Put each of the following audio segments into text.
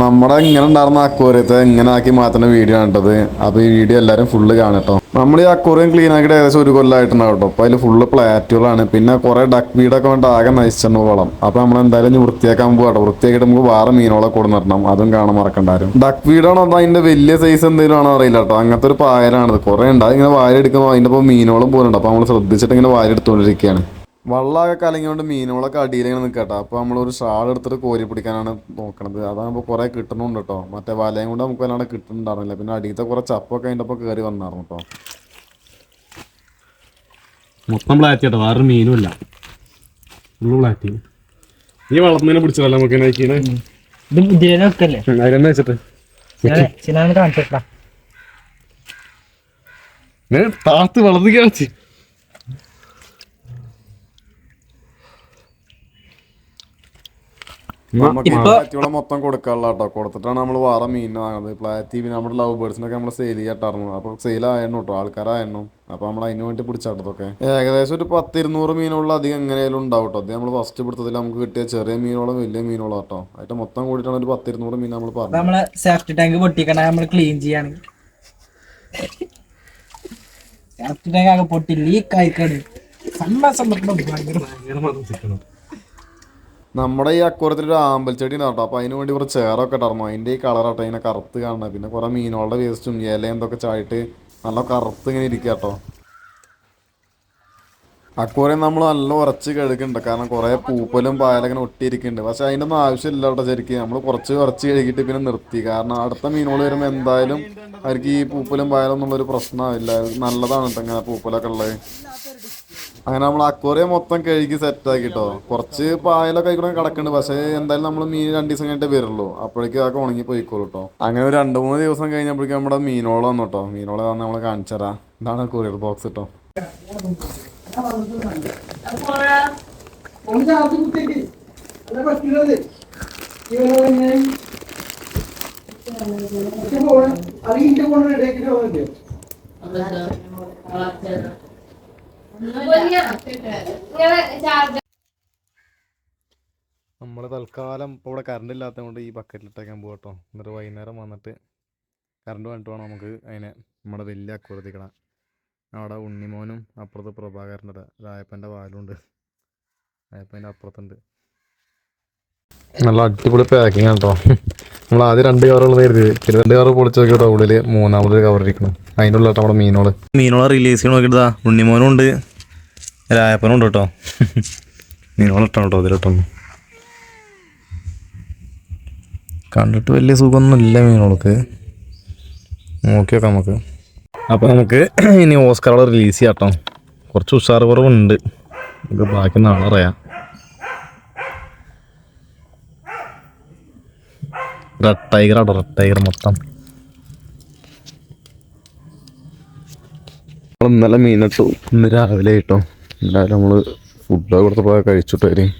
നമ്മുടെ ഇങ്ങനെ ഉണ്ടായിരുന്ന അക്വോറിയത്തെ ഇങ്ങനെ ആക്കി മാറ്റുന്ന വീഡിയോ ആണ് കേട്ടത്. അപ്പോൾ ഈ വീഡിയോ എല്ലാവരും ഫുള്ള് കാണട്ടോ നമ്മൾ ഈ അക്വോറിയം ക്ലീൻ ആക്കിയിട്ട് ഏകദേശം ഒരു കൊല്ലമായിട്ടുണ്ടാവും കേട്ടോ. അപ്പോൾ അതിൽ ഫുള്ള് പ്ലാറ്റുകളാണ്. പിന്നെ കുറേ ഡക്ക് വീടൊക്കെ വേണ്ട ആകെ നശിച്ചു വളം. അപ്പോൾ നമ്മൾ എന്തായാലും ഇനി വൃത്തിയാക്കാൻ പോകട്ടോ വൃത്തിയാക്കിയിട്ട് നമുക്ക് വേറെ മീനുകളെ കൊടുന്നിടണം അതും കാണാൻ മറക്കണ്ടായിരുന്നു ഡക്ക് വീടാണോ അതോ അതിന്റെ വലിയ സൈസ് എന്തെങ്കിലും ആണോ അറിയില്ല കേട്ടോ. അങ്ങനത്തെ ഒരു പായലാണിത് കുറേ ഉണ്ട്. അതിങ്ങനെ വാരി എടുക്കുമ്പോൾ അതിന്റെ ഇപ്പോൾ മീനുകളും പോകുന്നുണ്ട് അപ്പോൾ നമ്മൾ ശ്രദ്ധിച്ചിട്ട് ഇങ്ങനെ വാരി എടുത്തുകൊണ്ടിരിക്കുകയാണ് വള്ളമൊക്കെ കലങ്ങിയോണ്ട് മീനുകളൊക്കെ അടിയിലിങ്ങനെ നിൽക്കട്ടെ അപ്പോൾ നമ്മളൊരു ഷാൾ എടുത്തിട്ട് കോരി പിടിക്കാനാണ് നോക്കണത്. അതാകുമ്പോൾ കുറേ കിട്ടുന്നുണ്ട് കേട്ടോ മറ്റേ വലയും കൊണ്ട് നമുക്ക് വല്ലാണ്ട് കിട്ടുന്നുണ്ടായിരുന്നില്ല പിന്നെ അടിയത്തെ കുറേ ചപ്പൊക്കെ അതിന്റെ ഒപ്പം കയറി വന്നായിരുന്നു കേട്ടോ മൊത്തം ബ്ലാറ്റ് കേട്ടോ വേറെ മീനും ഇല്ല ഫുള്ള് ബ്ലാറ്റി ഈ വളർന്നതിനെ പിടിച്ചതല്ല നമുക്ക് അതിലെന്നെ വെച്ചിട്ട് താത്ത് വളർന്നു കാണിച്ച്. പ്ലാറ്റിയോളം മൊത്തം കൊടുക്കാനുള്ള കേട്ടോ കൊടുത്തിട്ടാണ് നമ്മൾ വേറെ മീൻ വാങ്ങുന്നത്. പ്ലാറ്റി നമ്മുടെ ലവ് ബേർഡ്സിനൊക്കെ നമ്മൾ സെയിൽ ചെയ്യാട്ടായിരുന്നു. അപ്പൊ സെയിൽ ആയിരുന്നു കേട്ടോ ആൾക്കാരായിരുന്നു അപ്പൊ നമ്മൾ അതിന് വേണ്ടി പിടിച്ചാട്ടതൊക്കെ. ഏകദേശം ഒരു പത്തിരുന്നൂറ് മീനുള്ള അധികം എങ്ങനെയാലും ഉണ്ടാവും കേട്ടോ അത് നമ്മൾ ഫസ്റ്റ് പിടുത്തത്തിൽ നമുക്ക് കിട്ടിയ ചെറിയ മീനോളം വലിയ മീനോളം കേട്ടോ അതിന്റെ മൊത്തം കൂടിയിട്ടാണ് ഒരു പത്തിരുന്നൂറ് മീൻ നമ്മൾ പറഞ്ഞത്. നമ്മളെ സേഫ്റ്റി ടാങ്ക് പൊട്ടിക്കണ നമ്മൾ ക്ലീൻ ചെയ്യാണ് സേഫ്റ്റി ടാങ്ക് ആകെ പൊട്ടി ലീക്ക് ആയിക്കാണ്. സമ്മ സമ്മർദ്ദം ഭയങ്കര നമ്മുടെ ഈ അക്കൂരത്തിലൊരു ആമ്പൽ ചെടി ഉണ്ടാവും കേട്ടോ. അപ്പോൾ അതിന് വേണ്ടി കുറച്ച് ചേറൊക്കെ ഇട്ടായിരുന്നു അതിന്റെ ഈ കളറാട്ടോ അതിനെ കറുത്ത് കാണണം. പിന്നെ കുറേ മീനുകളുടെ വേസ്റ്റും ഇല എന്തൊക്കെ ചായിട്ട് നല്ല കറുത്ത് ഇങ്ങനെ ഇരിക്കുക കേട്ടോ. അക്കൂറിയം നമ്മൾ നല്ല ഉറച്ച് കഴുകുന്നുണ്ട്. കാരണം കുറേ പൂപ്പലും പായലൊക്കെ ഇങ്ങനെ ഒട്ടിയിരിക്കുന്നുണ്ട്. പക്ഷെ അതിന്റെ ഒന്നും ആവശ്യമില്ല കേട്ടോ ശരിക്കും. നമ്മൾ കുറച്ച് ഉറച്ച് കഴുകിയിട്ട് പിന്നെ നിർത്തി. കാരണം അടുത്ത മീനുകൾ വരുമ്പോൾ എന്തായാലും അവർക്ക് ഈ പൂപ്പലും പായലും എന്നുള്ളൊരു പ്രശ്നമില്ല. നല്ലതാണ് കേട്ടോ ഇങ്ങനെ പൂപ്പലൊക്കെ ഉള്ളത്. അങ്ങനെ നമ്മൾ അക്വറിയം മൊത്തം കഴുകി സെറ്റ് ആക്കിട്ടോ കുറച്ച് പായലൊക്കെ ആയിക്കൂടെ കിടക്കുന്നുണ്ട് പക്ഷേ എന്തായാലും നമ്മൾ മീൻ രണ്ട് ദിവസം കഴിഞ്ഞിട്ട് വരുള്ളൂ. അപ്പോഴേക്കും അതൊക്കെ ഉണങ്ങി പോയിക്കോളൂ കേട്ടോ അങ്ങനെ ഒരു രണ്ട് മൂന്ന് ദിവസം കഴിഞ്ഞപ്പോഴേക്കും നമ്മുടെ മീനോളം വന്നു കേട്ടോ മീനോളം വന്ന് നമ്മൾ കാണിച്ചു തരാം ഇതാണ് കൊറിയർ ബോക്സ് കേട്ടോ നമ്മൾ തൽക്കാലം ഇപ്പോൾ ഇവിടെ കറണ്ട് ഇല്ലാത്തത് കൊണ്ട് ഈ ബക്കറ്റിലിട്ടേക്കാൻ പോകും കേട്ടോ എന്നിട്ട് വൈകുന്നേരം വന്നിട്ട് കറണ്ട് വന്നിട്ട് വേണം നമുക്ക് അതിനെ നമ്മുടെ വലിയ അക്കുറത്തിക്കണം അവിടെ ഉണ്ണിമോനും അപ്പുറത്ത് പ്രഭാകരന്റെ രായപ്പന്റെ വാലുണ്ട്. രായപ്പന്റെ അപ്പുറത്തുണ്ട്. നല്ല അടിപൊളി പാക്കിങ് കേട്ടോ നമ്മൾ ആദ്യം രണ്ട് കവറുകൾ കരുതി. പിന്നെ രണ്ട് കവർ പൊളിച്ച് നോക്കിയിട്ട് ഉള്ളിൽ മൂന്നാമത് കവർ ഇരിക്കണം. അതിന്റെ ഉള്ളിലാട്ടോ നമ്മുടെ മീനോൾ. മീനോളെ റിലീസ് ചെയ്യണം നോക്കിയിട്ടാ ഉണ്ണിമോനും ഉണ്ട്. രായപ്പനും ഉണ്ട് കേട്ടോ. മീനോളിട്ടോ കേട്ടോ അതിലിട്ടു കണ്ടിട്ട് വലിയ സുഖമൊന്നും ഇല്ല മീനുകൾക്ക് നോക്കി നോക്കാം നമുക്ക്. അപ്പോൾ നമുക്ക് ഇനി ഓസ്കാറുകൾ റിലീസ് ചെയ്യാം കേട്ടോ. കുറച്ച് ഉഷാർ കുറവുണ്ട്. നമുക്ക് ബാക്കി നാളെ അറിയാം red tiger auto red tiger മൊത്തം. നമ്മൾ ഇന്നലെ മീനിട്ടു ഇന്ന് രാവിലെ കിട്ടും എന്തായാലും നമ്മൾ ഫുഡൊക്കെ കൊടുത്തപ്പോൾ കഴിച്ചിട്ട് വരും.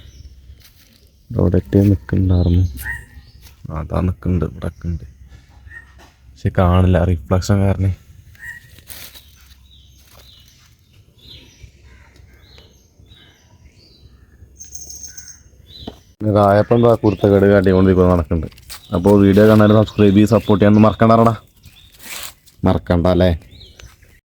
അവിടെ നിൽക്കുന്നുണ്ടായിരുന്നു അതാ നിൽക്കുന്നുണ്ട് ഇവിടെ പക്ഷെ കാണില്ല റിഫ്ലക്ഷൻ കാരണം. രായപ്പം എന്താ കുർത്തക്കേട് കാട്ടിക്കൊണ്ടിരിക്കുന്നത് നടക്കുന്നുണ്ട് അപ്പോൾ വീഡിയോ കണ്ടാലും സബ്സ്ക്രൈബ് ചെയ്ത് സപ്പോർട്ട് ചെയ്യാൻ മറക്കണ്ടാറടാ മറക്കണ്ട അല്ലേ?